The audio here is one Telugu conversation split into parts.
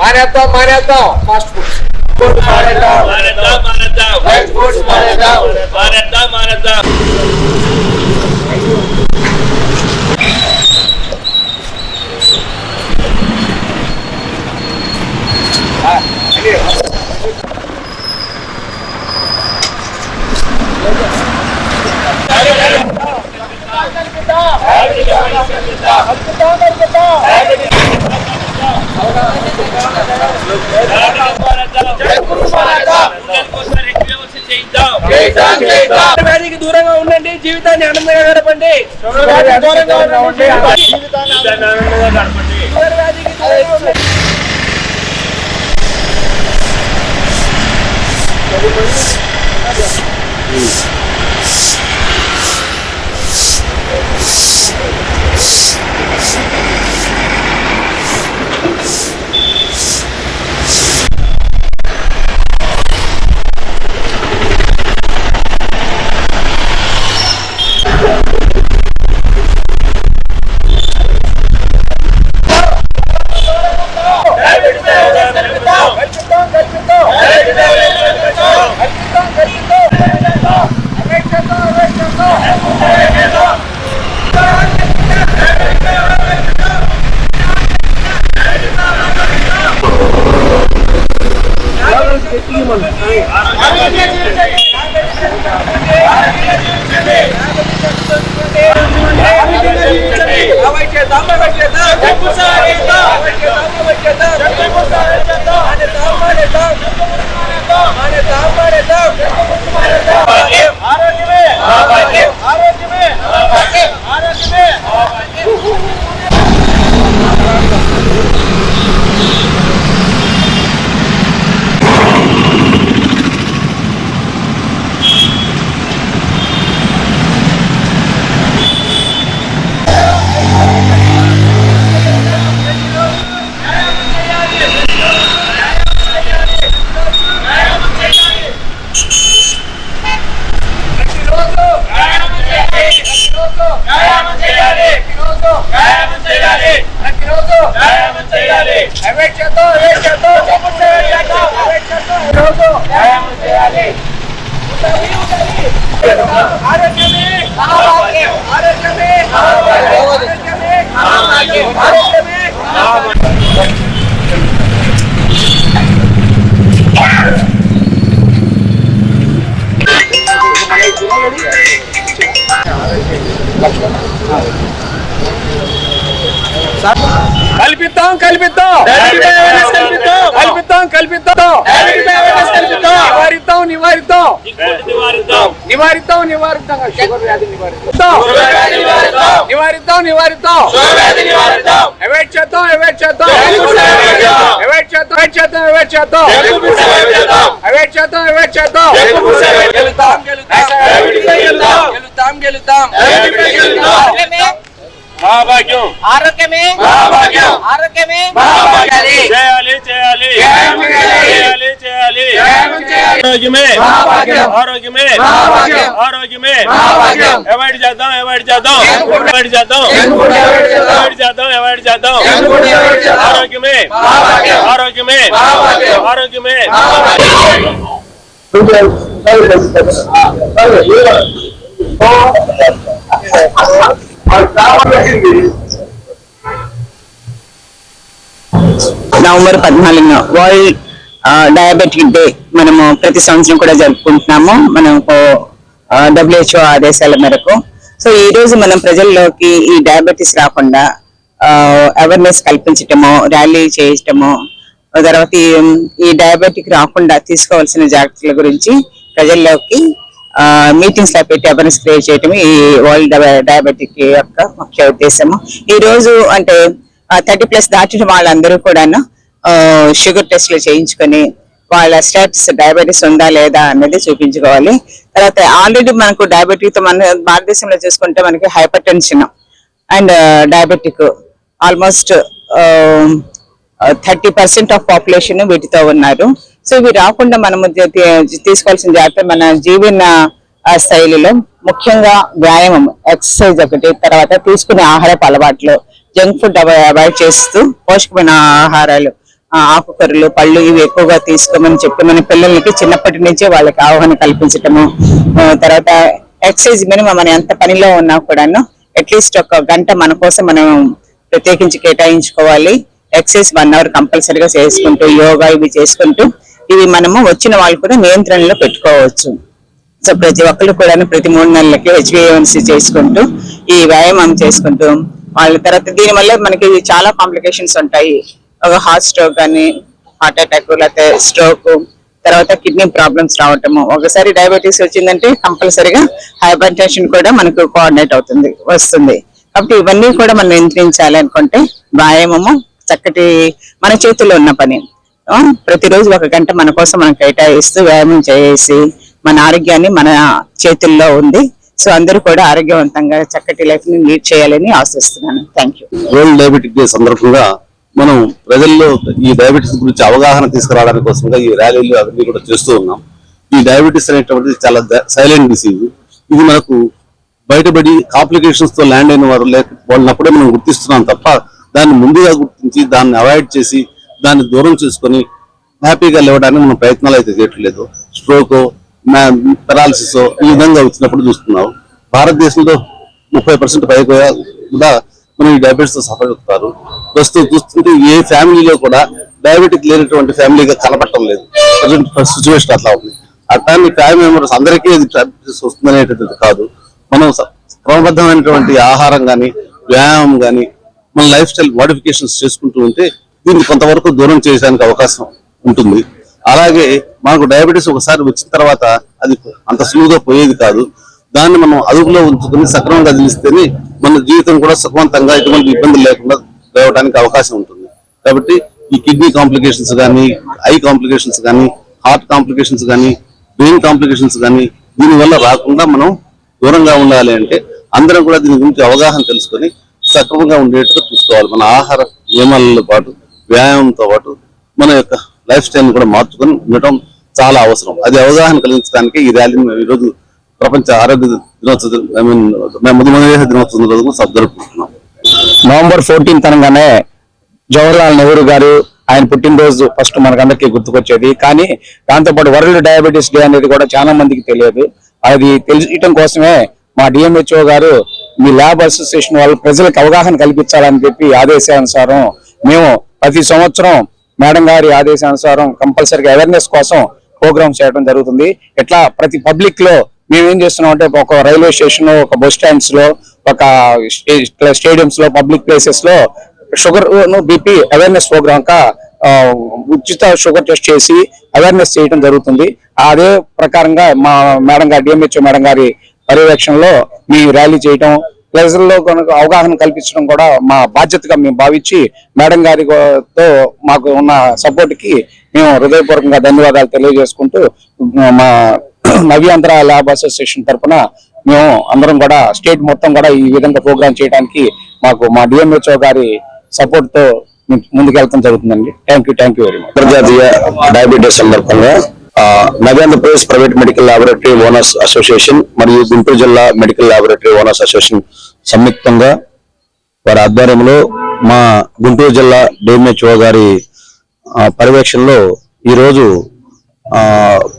మానేద్దాం మానేద్దాం ఫాస్ట్ ఫుడ్స్ ఫుడ్ మానేద్దాం మానేద్దాం మానేద్దాం ఫాస్ట్ ఫుడ్స్ మానేద్దాం మానేద్దాం మానేద్దాం చేయిద్దాం వ్యాధికి దూరంగా ఉండండి జీవితాన్ని ఆనందంగా గడపండి దూరంగా ఉండండి జీవితాన్ని ఆనందంగా గడపండి షుగర్ వ్యాధికి దూరంగా ఉండండి Thank ఆరోగ్యమే ఆరోగ్యమే ఆరోగ్యమే ప్రతిరోజు ప్రతిరోజు వ్యాయామం చేయాలి ప్రతిరోజు వ్యాయామం చేయాలి ప్రతిరోజు వ్యాయామం చేయాలి అవేట్ చేద్దాం అవేట్ చేద్దాం అవేట్ చేద్దాం అవేట్ చేద్దాం రోజు కల్పిద్దాం కల్పిద్దాం. కల్పిద్దాం. కల్పిద్దాం. నివారిద్దాం నివారిద్దాం. నివారిద్దాం. నివారిద్దాం నివారిద్దాం. షుగర్ వ్యాధి షుగర్ వ్యాధి నివారిద్దాం అవాయిడ్ చేద్దాం అవాయిడ్ చేద్దాం. అవాయిడ్ చేద్దాం. అవాయిడ్ చేద్దాం అవాయిడ్ చేద్దాం అవాయిడ్ చేద్దాం. అవాయిడ్ చేద్దాం. గెలుతాం. గెలుతాం గెలుతాం గెలుతాం. మహాభాగ్యం ఆరోగ్యమే మహాభాగ్యం ఆరోగ్యమే మహాభాగ్యం చేయాలి చేయాలి వ్యాయామం చేయాలి. చేయాలి చేయాలి వ్యాయామం చేయాలి. ఆరోగ్యమే మహాభాగ్యం. ఆరోగ్యమే మహాభాగ్యం. ఆరోగ్యమే మహాభాగ్యం. అవాయిడ్ చేద్దాం అవాయిడ్ చేద్దాం జంక్ అవాయిడ్ చేద్దాం జంక్ ఫుడ్ అవాయిడ్ చేద్దాం. అవాయిడ్ చేద్దాం అవాయిడ్ చేద్దాం జంక్ ఫుడ్ అవాయిడ్ చేద్దాం. ఆరోగ్యమే మహాభాగ్యం. ఆరోగ్యమే మహాభాగ్యం. నవంబర్ పద్నాలుగున వరల్డ్ డయాబెటిక్ డే మనము ప్రతి సంవత్సరం కూడా జరుపుకుంటున్నాము. మనకు డబ్ల్యూహెచ్ఓ ఆదేశాల మేరకు. సో ఈ రోజు మనం ప్రజల్లోకి ఈ డయాబెటీస్ రాకుండా అవేర్నెస్ కల్పించటము ర్యాలీ చేయటము తర్వాత ఈ డయాబెటిక్ రాకుండా తీసుకోవాల్సిన జాగ్రత్తల గురించి ప్రజల్లోకి మీటింగ్స్లో పెట్టి అవేర్నెస్ క్రియేట్ చేయటం ఈ వరల్డ్ డయాబెటిక్ యొక్క ముఖ్య ఉద్దేశము. ఈ రోజు అంటే థర్టీ ప్లస్ దాటిన వాళ్ళందరూ కూడాను షుగర్ టెస్ట్లు చేయించుకొని వాళ్ళ స్టేటస్ డయాబెటీస్ ఉందా లేదా అనేది చూపించుకోవాలి. తర్వాత ఆల్రెడీ మనకు డయాబెటిక్తో మన భారతదేశంలో చూసుకుంటే మనకి hypertension and diabetic almost thirty percent of population వీటితో ఉన్నారు. సో ఇవి రాకుండా మనము తీసుకోవాల్సిన జాగ్రత్త మన జీవన శైలిలో ముఖ్యంగా వ్యాయామం ఎక్సర్సైజ్ ఒకటి తర్వాత తీసుకునే ఆహారపు అలవాట్లు జంక్ ఫుడ్ అవాయిడ్ చేస్తూ పోషకమైన ఆహారాలు ఆకుకూరలు పళ్ళు ఇవి ఎక్కువగా తీసుకోమని చెప్పి మన పిల్లలకి చిన్నప్పటి నుంచే వాళ్ళకి అవగాహన కల్పించటము తర్వాత ఎక్సర్సైజ్ మినిమం మనం ఎంత పనిలో ఉన్నా కూడాను అట్లీస్ట్ ఒక గంట మన కోసం మనం ప్రత్యేకించి కేటాయించుకోవాలి. ఎక్సర్సైజ్ వన్ అవర్ కంపల్సరీగా చేసుకుంటూ యోగా ఇవి చేసుకుంటూ ఇవి మనము వచ్చిన వాళ్ళు కూడా నియంత్రణలో పెట్టుకోవచ్చు. సో ప్రతి ఒక్కరు కూడా ప్రతి మూడు నెలలకి హెచ్బిఎన్సీ చేసుకుంటూ ఈ వ్యాయామం చేసుకుంటూ వాళ్ళ తర్వాత దీని వల్ల మనకి చాలా కాంప్లికేషన్స్ ఉంటాయి. ఒక హార్ట్ స్ట్రోక్ కానీ హార్ట్ అటాక్ లేకపోతే స్ట్రోక్ తర్వాత కిడ్నీ ప్రాబ్లమ్స్ రావటము. ఒకసారి డయాబెటీస్ వచ్చిందంటే కంపల్సరీగా హైపర్ టెన్షన్ కూడా మనకు కోఆర్డినేట్ అవుతుంది వస్తుంది. కాబట్టి ఇవన్నీ కూడా మనం నియంత్రించాలి అనుకుంటే వ్యాయామము చక్కటి మన చేతుల్లో ఉన్న పని. ప్రతిరోజు ఒక గంట మన కోసం మనం కేటాయిస్తూ వ్యాయామం చేసి మన ఆరోగ్యాన్ని మన చేతుల్లో ఉంది. సో అందరూ కూడా ఆరోగ్యవంతంగా చక్కటి లైఫ్ని లీడ్ చేయాలని ఆశిస్తున్నాను. Thank you world diabetic day సందర్భంగా మనం ప్రజల్లో ఈ డయాబెటీస్ గురించి అవగాహన తీసుకురావడానికి కోసంగా ఈ ర్యాలీలు అవన్నీ కూడా చేస్తూ ఉన్నాం. ఈ డయాబెటిస్ అనేటువంటిది చాలా సైలెంట్ డిసీజ్ ఇది మనకు బయటపడి కాంప్లికేషన్స్తో ల్యాండ్ అయిన వారు లేక వాళ్ళనప్పుడే మనం గుర్తిస్తున్నాం తప్ప దాన్ని ముందుగా గుర్తించి దాన్ని అవాయిడ్ చేసి దాన్ని దూరం చేసుకొని హ్యాపీగా లేవడానికి మనం ప్రయత్నాలు అయితే చేయట్లేదు. స్ట్రోక్ పెరాలసిస్ ఈ విధంగా వచ్చినప్పుడు చూస్తున్నాం. భారతదేశంలో ముప్పై పర్సెంట్ పైగా కూడా మనం ఈ డయాబెటీస్తో సఫర్ అవుతారు. ప్రస్తుతం చూస్తుంటే ఏ ఫ్యామిలీలో కూడా డయాబెటిక్ లేనటువంటి ఫ్యామిలీగా కనపడటం లేదు. ప్రజెంట్ సిచ్యువేషన్ అట్లా ఉంది. అట్లాంటి ఫ్యామిలీ మెంబర్స్ అందరికీ ఇది డయాబెటీస్ వస్తుందనేటువంటిది కాదు. మనం క్రమబద్ధమైనటువంటి ఆహారం కానీ వ్యాయామం కానీ మన లైఫ్ స్టైల్ మోడిఫికేషన్స్ చేసుకుంటూ ఉంటే దీన్ని కొంతవరకు దూరం చేయడానికి అవకాశం ఉంటుంది. అలాగే మనకు డయాబెటీస్ ఒకసారి వచ్చిన తర్వాత అది అంత సులువుగా పోయేది కాదు. దాన్ని మనం అదుపులో ఉంచుకుని సక్రమంగా అందిస్తేనే మన జీవితం కూడా సుఖవంతంగా ఎటువంటి ఇబ్బందులు లేకుండా గడవడానికి అవకాశం ఉంటుంది. కాబట్టి ఈ కిడ్నీ కాంప్లికేషన్స్ కానీ ఐ కాంప్లికేషన్స్ కానీ హార్ట్ కాంప్లికేషన్స్ కానీ బ్రెయిన్ కాంప్లికేషన్స్ కానీ దీనివల్ల రాకుండా మనం దూరంగా ఉండాలి అంటే అందరం కూడా దీని గురించి అవగాహన తెలుసుకొని సక్రమంగా ఉండేట్టుగా చూసుకోవాలి. మన ఆహార నియమాలతో పాటు వ్యాయామంతో పాటు మన యొక్క లైఫ్ స్టైల్ కూడా మార్చుకొని ఉండటం చాలా అవసరం. అది అవగాహన కలిగించడానికి ఈ ర్యాలీని మేము ఈరోజు ప్రపంచ ఆరోగ్య దినోత్సవం ఐ మీన్ మధుమేహ దినోత్సవం రోజు జరుపుకుంటున్నాం నవంబర్ ఫోర్టీన్త్ అనగానే జవహర్లాల్ నెహ్రూ గారు ఆయన పుట్టినరోజు ఫస్ట్ మనకందరికీ గుర్తుకొచ్చేది. కానీ దాంతోపాటు వరల్డ్ డయాబెటీస్ డే అనేది కూడా చాలా మందికి తెలియదు. అది తెలియటం కోసమే మా డిఎంహెచ్ఓ గారు మీ ల్యాబ్ అసోసియేషన్ వాళ్ళు ప్రజలకు అవగాహన కల్పించాలని చెప్పి ఆదేశానుసారం మేము ప్రతి సంవత్సరం మేడం గారి ఆదేశానుసారం కంపల్సరీగా అవేర్నెస్ కోసం ప్రోగ్రామ్ చేయడం జరుగుతుంది. ఇట్లా ప్రతి పబ్లిక్లో మేము ఏం చేస్తున్నాం అంటే ఒక రైల్వే స్టేషన్ ఒక బస్ స్టాండ్స్లో ఒక స్టేడియంస్లో పబ్లిక్ ప్లేసెస్లో షుగర్ బీపీ అవేర్నెస్ ప్రోగ్రామ్ కా ఉచిత షుగర్ టెస్ట్ చేసి అవేర్నెస్ చేయడం జరుగుతుంది. అదే ప్రకారంగా మా మేడం గారి డిఎంహెచ్ఓ మేడం గారి పర్యవేక్షణలో మీ ర్యాలీ చేయటం ప్రజల్లో కనుక అవగాహన కల్పించడం కూడా మా బాధ్యతగా మేము భావించి మేడం గారితో మాకు ఉన్న సపోర్ట్కి మేము హృదయపూర్వకంగా ధన్యవాదాలు తెలియజేసుకుంటూ మా నవ్యాంధ్ర ల్యాబ్ అసోసియేషన్ తరఫున మేము అందరం కూడా స్టేట్ మొత్తం కూడా ఈ విధంగా ప్రోగ్రామ్ చేయడానికి మాకు మా డిఎంహెచ్ఓ గారి సపోర్ట్తో ముందుకెళ్తాం జరుగుతుందండి. Thank you thank you very much. అంతర్జాతీయ డయాబెటీస్ సందర్భంగా Navyandhrapradesh private medical laboratory owners association మరియు గుంటూరు జిల్లా మెడికల్ లాబొరేటరీ ఓనర్స్ అసోసియేషన్ సంయుక్తంగా వారి ఆధ్వర్యంలో మా గుంటూరు జిల్లా డిఎంహెచ్ఓ గారి పర్యవేక్షణలో ఈరోజు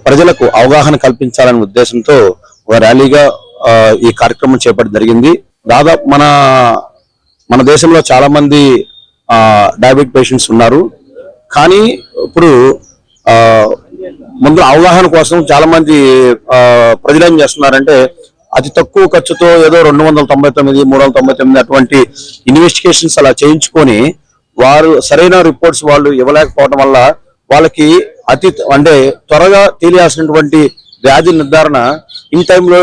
ప్రజలకు అవగాహన కల్పించాలనే ఉద్దేశంతో ఒక ర్యాలీగా ఈ కార్యక్రమం చేపట్టడం జరిగింది. దాదాపు మన మన దేశంలో చాలా మంది డయాబెటిక్ పేషెంట్స్ ఉన్నారు. కానీ ఇప్పుడు ముందు అవగాహన కోసం చాలా మంది ప్రజలు ఏం చేస్తున్నారంటే అతి తక్కువ ఖర్చుతో ఏదో రెండు వందల తొంభై తొమ్మిది మూడు వందల తొంభై తొమ్మిది అటువంటి ఇన్వెస్టిగేషన్స్ అలా చేయించుకొని వారు సరైన రిపోర్ట్స్ వాళ్ళు ఇవ్వలేకపోవడం వల్ల వాళ్ళకి అతి అంటే త్వరగా తేలియాల్సినటువంటి వ్యాధి నిర్ధారణ ఇన్ టైంలో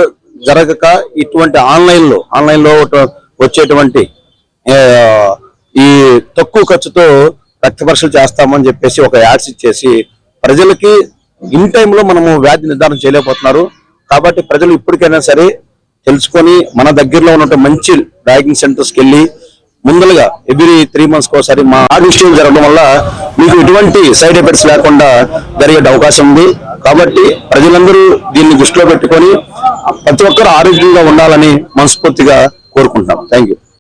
జరగక ఇటువంటి ఆన్లైన్లో ఆన్లైన్లో వచ్చేటువంటి ఈ తక్కువ ఖర్చుతో రక్త పరీక్షలు చేస్తామని చెప్పేసి ఒక యాడ్స్ ఇచ్చేసి ప్రజలకి ఇన్ టైంలో మనము వ్యాధి నిర్ధారణ చేయలేకపోతున్నారు. కాబట్టి ప్రజలు ఇప్పటికైనా సరే తెలుసుకొని మన దగ్గరలో ఉన్న మంచి డయాగ్నోస్ సెంటర్స్కి వెళ్ళి ముందలుగా ఎవ్రీ త్రీ మంత్స్ ఒకసారి మా ఆడిషన్ జరగడం వల్ల మీకు ఎటువంటి సైడ్ ఎఫెక్ట్స్ లేకుండా జరిగే అవకాశం ఉంది. కాబట్టి ప్రజలందరూ దీన్ని దృష్టిలో పెట్టుకొని ప్రతి ఒక్కరు ఆరోగ్యంగా ఉండాలని మనస్ఫూర్తిగా కోరుకుంటున్నాం. Thank you